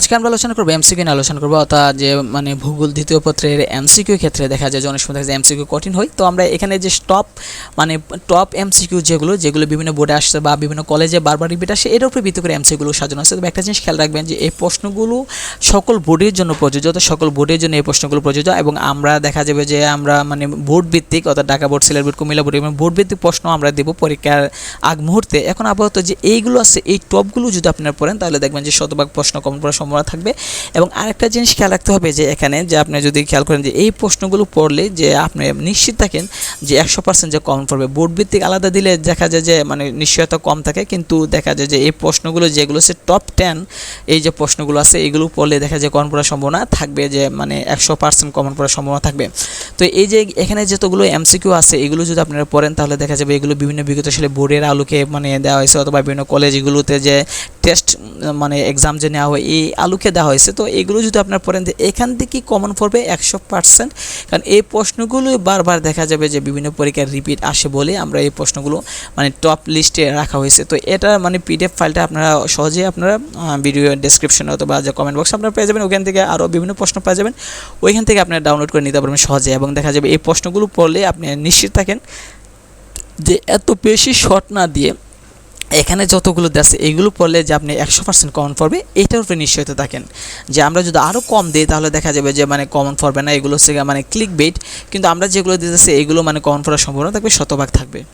আজকে আমরা আলোচনা করব এমসিকিউ নিয়ে আলোচনা করব, অর্থাৎ যে মানে ভূগোল দ্বিতীয় পত্রের এমসিকিউ ক্ষেত্রে দেখা যায় যে অনেক সময় দেখা যায় এমসিকিউ কঠিন হয়। তো আমরা এখানে যে টপ মানে টপ এমসিকিউ যেগুলো যেগুলো বিভিন্ন বোর্ডে আসছে বা বিভিন্ন কলেজে বারবার রিপিট আসে, এর উপরে ভিত্তি করে এমসিকিউগুলো সাজানো আছে। তবে একটা জিনিস খেয়াল রাখবেন যে, এই প্রশ্নগুলো সকল বোর্ডের জন্য প্রযোজ্য তো সকল বোর্ডের জন্য এই প্রশ্নগুলো প্রযোজ্য এবং আমরা দেখা যাবে যে, আমরা মানে বোর্ড ভিত্তিক, অর্থাৎ Dhaka board Sylhet board Comilla board এবং বোর্ড ভিত্তিক প্রশ্ন আমরা দেবো পরীক্ষার আগ মুহূর্তে। এখন আপাতত যে এইগুলো আছে, এই টপগুলো যদি আপনারা পড়েন, তাহলে দেখবেন যে শতভাগ প্রশ্ন কমন পড়ার সম্ভাবনা থাকবে। এবং আরেকটা জিনিস খেয়াল রাখতে হবে যে এখানে যে আপনি যদি খেয়াল করেন যে এই প্রশ্নগুলো পড়লে যে আপনি নিশ্চিত থাকেন যে একশো পার্সেন্ট যে কমন পড়বে। বোর্ড ভিত্তিক আলাদা দিলে দেখা যায় যে মানে নিশ্চয়তা কম থাকে, কিন্তু দেখা যায় যে এই প্রশ্নগুলো যেগুলো সে টপ টেন এই যে প্রশ্নগুলো আছে এগুলো পড়লে দেখা যায় কমন পড়ার সম্ভাবনা থাকবে যে মানে একশো পার্সেন্ট কমন পড়ার সম্ভাবনা থাকবে। তো এই যে এখানে যতগুলো এমসিকিউ আছে এগুলো যদি আপনারা পড়েন তাহলে দেখা যাবে এগুলো বিভিন্ন বিগত বোর্ডের আলোকে মানে দেওয়া হয়েছে অথবা বিভিন্ন কলেজগুলোতে যে টেস্ট মানে এক্সাম যে নেওয়া হয়, এই আলুকে দেওয়া হয়েছে, তো এগুলো যদি আপনার পড়েন এখান থেকে কমন পড়বে একশো পার্সেন্ট কারণ এই প্রশ্নগুলো বারবার দেখা যাবে যে বিভিন্ন পরীক্ষার রিপিট আসে বলে আমরা এই প্রশ্নগুলো মানে টপ লিস্টে রাখা হয়েছে। তো এটা মানে পিডিএফ ফাইলটা আপনারা সহজেই আপনারা ভিডিও ডেসক্রিপশনে অথবা যে কমেন্ট বক্সে আপনারা পেয়ে যাবেন, ওখান থেকে আরও বিভিন্ন প্রশ্ন পেয়ে যাবেন। ওইখান থেকে আপনারা ডাউনলোড করে নিতে পারবেন সহজে এবং দেখা যাবে এই প্রশ্নগুলো পড়লে আপনি নিশ্চিত থাকেন যে এত বেশি শর্ট না দিয়ে এখানে যতগুলো আছে, এগুলো পড়লে যে আপনি একশো পার্সেন্ট কমন পড়বে, এটার উপরে নিশ্চয়তা থাকেন। যে আমরা যদি আরও কম দিই, তাহলে দেখা যাবে যে মানে কমন পড়বে না, এগুলো হচ্ছে মানে ক্লিক বেট কিন্তু আমরা যেগুলো দিতেছি, এগুলো মানে কমন পড়ার সম্ভাবনা থাকবে, শতভাগ থাকবে।